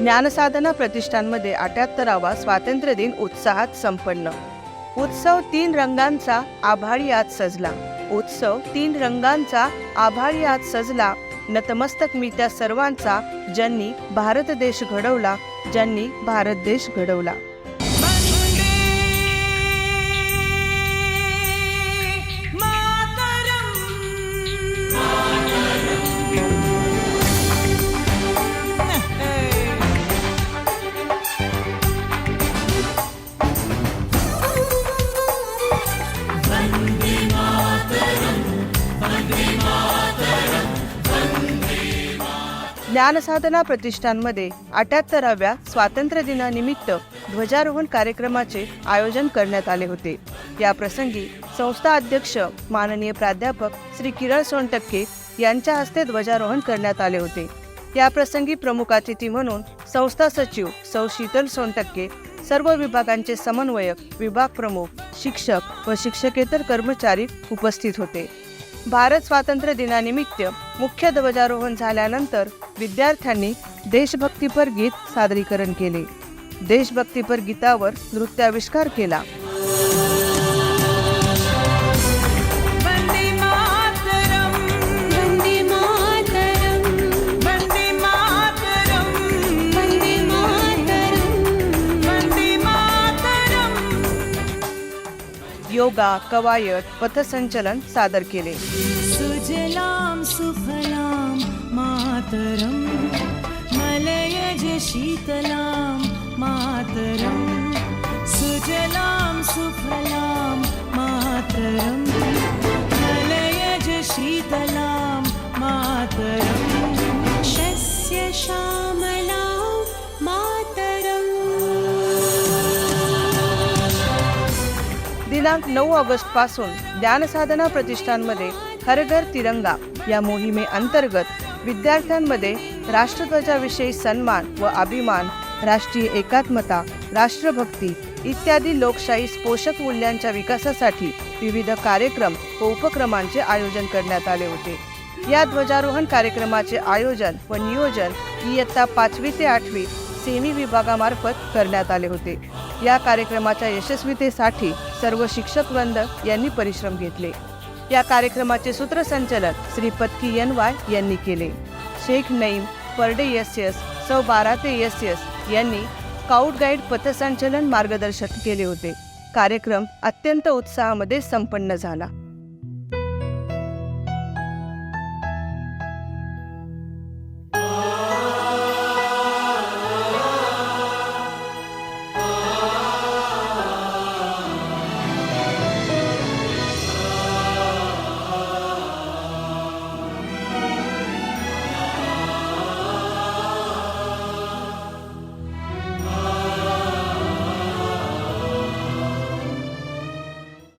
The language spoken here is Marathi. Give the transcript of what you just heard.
ज्ञानसाधना प्रतिष्ठानमध्ये अठ्याहत्तरावा स्वातंत्र्य दिन उत्साहात संपन्न. उत्सव तीन रंगांचा आभाळी आज सजला. उत्सव तीन रंगांचा आभाळी आज सजला. नतमस्तक मी त्या सर्वांचा ज्यांनी भारत देश घडवला ज्यांनी भारत देश घडवला. ज्ञानसाधना प्रतिष्ठानमध्ये अठ्याहत्तराव्या स्वातंत्र्य दिनानिमित्त ध्वजारोहण कार्यक्रमाचे आयोजन करण्यात आले होते. या प्रसंगी संस्था अध्यक्ष माननीय प्राध्यापक श्री किरण सोनटक्के यांच्या हस्ते ध्वजारोहण करण्यात आले होते. या प्रसंगी प्रमुख अतिथी म्हणून संस्था सचिव सौ शीतल सोनटक्के सर्व विभागांचे समन्वयक विभाग प्रमुख शिक्षक व शिक्षकेतर कर्मचारी उपस्थित होते. भारत स्वातंत्र्य दिनानिमित्त मुख्य ध्वजारोहण झाल्यानंतर विद्यार्थ्यांनी देशभक्तीपर गीत सादरीकरण केले. देशभक्तीपर गीतावर नृत्याविष्कार केला. योगा कवायत पथसंचलन सादर केले. सुजलाम सुफलाम मातरम मलयज शीतलाम मातरम. सुजलाम सुफलाम दिनांक नऊ ऑगस्टपासून ज्ञानसाधना प्रतिष्ठानमध्ये हर घर तिरंगा या मोहिमे अंतर्गत विद्यार्थ्यांमध्ये राष्ट्रध्वजाविषयी सन्मान व अभिमान राष्ट्रीय एकात्मता राष्ट्रभक्ती इत्यादी लोकशाही पोषक मूल्यांच्या विकासासाठी विविध कार्यक्रम व उपक्रमांचे आयोजन करण्यात आले होते. या ध्वजारोहण कार्यक्रमाचे आयोजन व नियोजन इयत्ता पाचवी ते आठवी सेमी विभागामार्फत करण्यात आले होते. या कार्यक्रमाच्या यशस्वीतेसाठी सर्व शिक्षक वृंद यांनी परिश्रम घेतले. या कार्यक्रमाचे सूत्रसंचालन श्री पत्की एन वाय यांनी केले. शेख नईम परडे एस एस सौ बाराते एस एस यांनी स्काउट गाईड पथसंचलन मार्गदर्शन केले होते. कार्यक्रम अत्यंत उत्साहामध्ये संपन्न झाला.